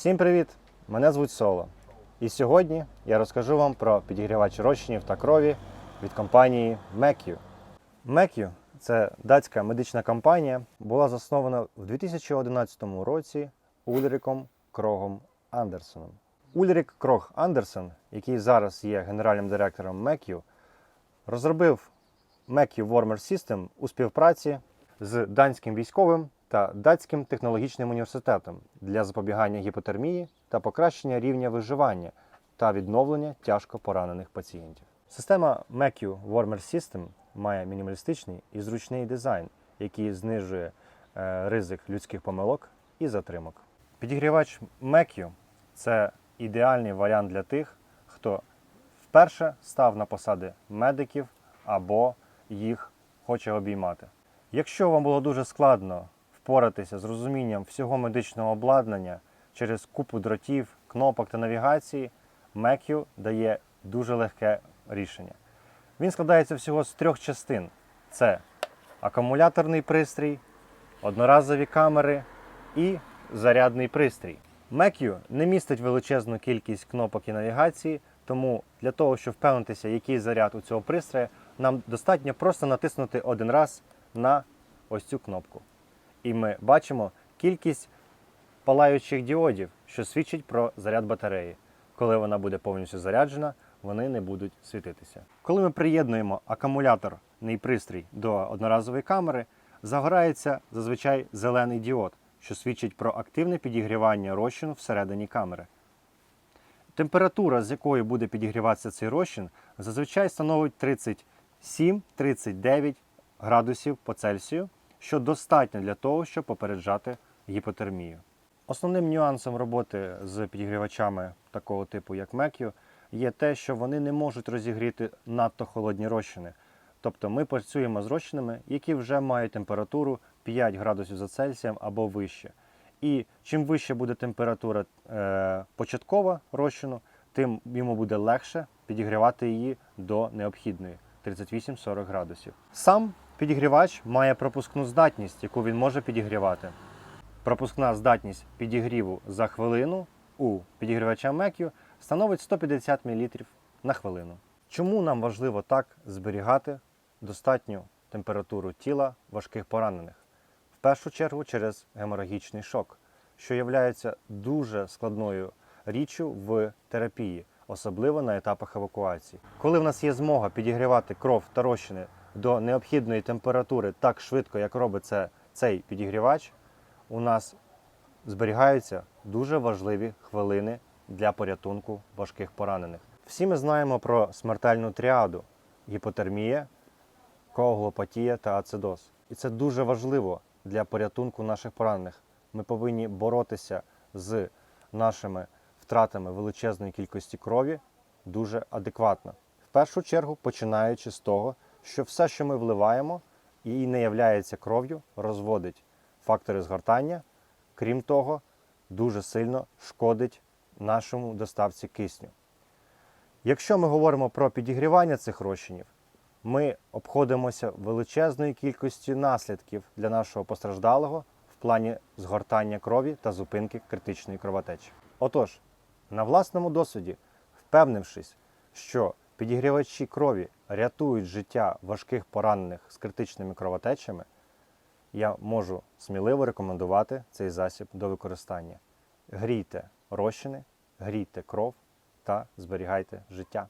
Всім привіт! Мене звуть Соло. І сьогодні я розкажу вам про підігрівач розчинів та крові від компанії MECU. MECU – це датська медична компанія, була заснована в 2011 році Ульриком Крогом Андерсоном. Ульрик Крог Андерсон, який зараз є генеральним директором MECU, розробив MECU Warmer System у співпраці з данським військовим та датським технологічним університетом для запобігання гіпотермії та покращення рівня виживання та відновлення тяжко поранених пацієнтів. Система MECU Warmer System має мінімалістичний і зручний дизайн, який знижує е, ризик людських помилок і затримок. Підігрівач MECU – це ідеальний варіант для тих, хто вперше став на посади медиків або їх хоче обіймати. Якщо вам було дуже складно впоратися з розумінням всього медичного обладнання через купу дротів, кнопок та навігації, MECU дає дуже легке рішення. Він складається всього з трьох частин: це акумуляторний пристрій, одноразові камери і зарядний пристрій. MECU не містить величезну кількість кнопок і навігації, тому для того, щоб впевнитися, який заряд у цього пристрою, нам достатньо просто натиснути один раз на ось цю кнопку. І ми бачимо кількість палаючих діодів, що свідчить про заряд батареї. Коли вона буде повністю заряджена, вони не будуть світитися. Коли ми приєднуємо акумуляторний пристрій до одноразової камери, загорається зазвичай зелений діод, що свідчить про активне підігрівання розчину всередині камери. Температура, з якою буде підігріватися цей розчин, зазвичай становить 37-39 градусів по Цельсію, що достатньо для того, щоб попереджати гіпотермію. Основним нюансом роботи з підігрівачами такого типу, як MECU, є те, що вони не можуть розігріти надто холодні розчини. Тобто ми працюємо з розчинами, які вже мають температуру 5 градусів за Цельсієм або вище. І чим вища буде температура е, початкова розчину, тим йому буде легше підігрівати її до необхідної 38-40 градусів. Сам підігрівач має пропускну здатність, яку він може підігрівати. Пропускна здатність підігріву за хвилину у підігрівача MECU становить 150 мл на хвилину. Чому нам важливо так зберігати достатню температуру тіла важких поранених? В першу чергу через геморагічний шок, що є дуже складною річчю в терапії, особливо на етапах евакуації. Коли в нас є змога підігрівати кров та розчини до необхідної температури так швидко, як робить це цей підігрівач, у нас зберігаються дуже важливі хвилини для порятунку важких поранених. Всі ми знаємо про смертельну тріаду: гіпотермія, коаглопатія та ацидоз. І це дуже важливо для порятунку наших поранених. Ми повинні боротися з нашими втратами величезної кількості крові дуже адекватно. В першу чергу починаючи з того, що все, що ми вливаємо і не являється кров'ю, розводить фактори згортання. Крім того, дуже сильно шкодить нашому доставці кисню. Якщо ми говоримо про підігрівання цих розчинів, ми обходимося величезною кількістю наслідків для нашого постраждалого в плані згортання крові та зупинки критичної кровотечі. Отож, на власному досвіді, впевнившись, що підігрівачі крові рятують життя важких поранених з критичними кровотечами, я можу сміливо рекомендувати цей засіб до використання. Грійте розчини, грійте кров та зберігайте життя.